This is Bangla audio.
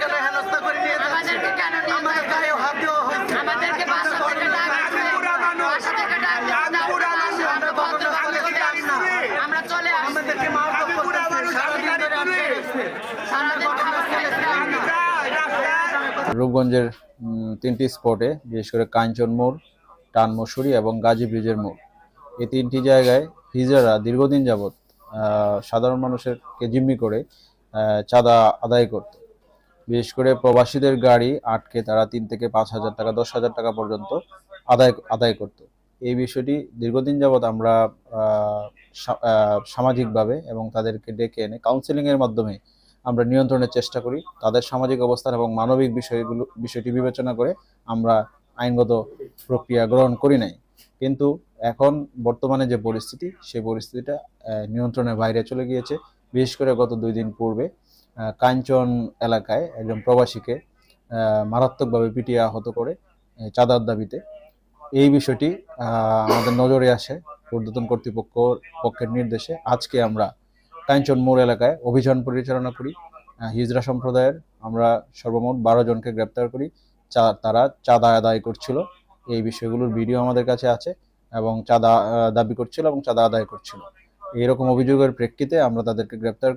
কেন হেনস্থা করে নিয়ে আমাদেরকে কেন আমাদের গায়ে হাত দেওয়া হয়েছে। আমাদেরকে বাসা থেকে বাসা থেকে আমরা আসি, আমরা বন্ধ বন্ধ করে আসি। আমরা চলে আমাদেরকে মারধর করতেছে সারাদিন ধরে আটকে রেখেছে সারাদিন খাবার খেতে রূপগঞ্জের তিনটি স্পটে বিশেষ করে কাঞ্চন মোড় টান মসুরি এবং গাজী ব্রিজের মোড়। এই তিনটি জায়গায় হিজারা দীর্ঘদিন যাবৎ আহ, সাধারণ মানুষেরকে জিম্মি করে চাঁদা আদায় করত। বিশেষ করে প্রবাসীদের গাড়ি আটকে তারা তিন থেকে পাঁচ হাজার টাকা, দশ হাজার টাকা পর্যন্ত আদায় আদায় করত। এই বিষয়টি দীর্ঘদিন যাবৎ আমরা সামাজিকভাবে এবং তাদেরকে ডেকে এনে কাউন্সেলিংয়ের মাধ্যমে আমরা নিয়ন্ত্রণের চেষ্টা করি। তাদের সামাজিক অবস্থান এবং মানবিক বিষয়গুলো, বিষয়টি বিবেচনা করে আমরা আইনগত প্রক্রিয়া গ্রহণ করি নাই। কিন্তু এখন বর্তমানে যে পরিস্থিতি সেই পরিস্থিতিটা নিয়ন্ত্রণের বাইরে চলে গিয়েছে। বিশেষ করে গত দুই দিন পূর্বে কাঞ্চন এলাকায় একজন প্রবাসীকে মারাত্মকভাবে পিটিয়ে আহত করে চাঁদার দাবিতে। এই বিষয়টি আমাদের নজরে আসে ঊর্ধ্বতন কর্তৃপক্ষ পক্ষের নির্দেশে। আজকে আমরা কাঞ্চন মোড় এলাকায় অভিযান পরিচালনা করি হিজরা সম্প্রদায়ের। আমরা সর্বমোট বারো জনকে গ্রেপ্তার করি তারা চাঁদা আদায় করছিল। এই বিষয়গুলোর ভিডিও আমাদের কাছে আছে এবং চাঁদা দাবি করছিল এবং চাঁদা আদায় করছিল। এইরকম অভিযোগের প্রেক্ষিতে আমরা তাদেরকে গ্রেপ্তার